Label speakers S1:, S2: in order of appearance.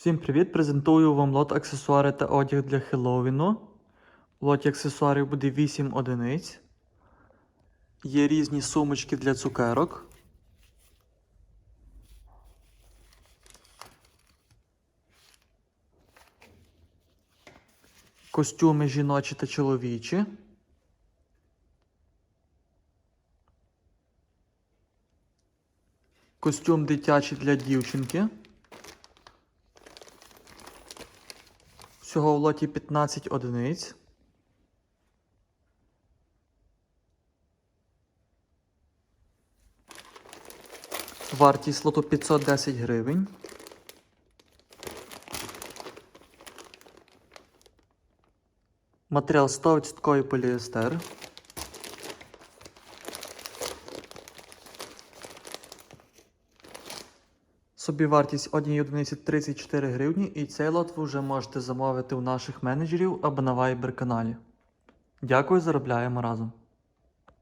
S1: Всім привіт! Презентую вам лот аксесуари та одяг для Хеллоуіну. В лоті аксесуарів буде 8 одиниць. Є різні сумочки для цукерок. Костюми жіночі та чоловічі. Костюм дитячий для дівчинки. Всього в лоті 15 одиниць. Вартість лоту 510 гривень. Матеріал 100% поліестер. Собівартість однієї одиниці 34 гривні, і цей лот ви вже можете замовити у наших менеджерів або на Viber каналі. Дякую, заробляємо разом.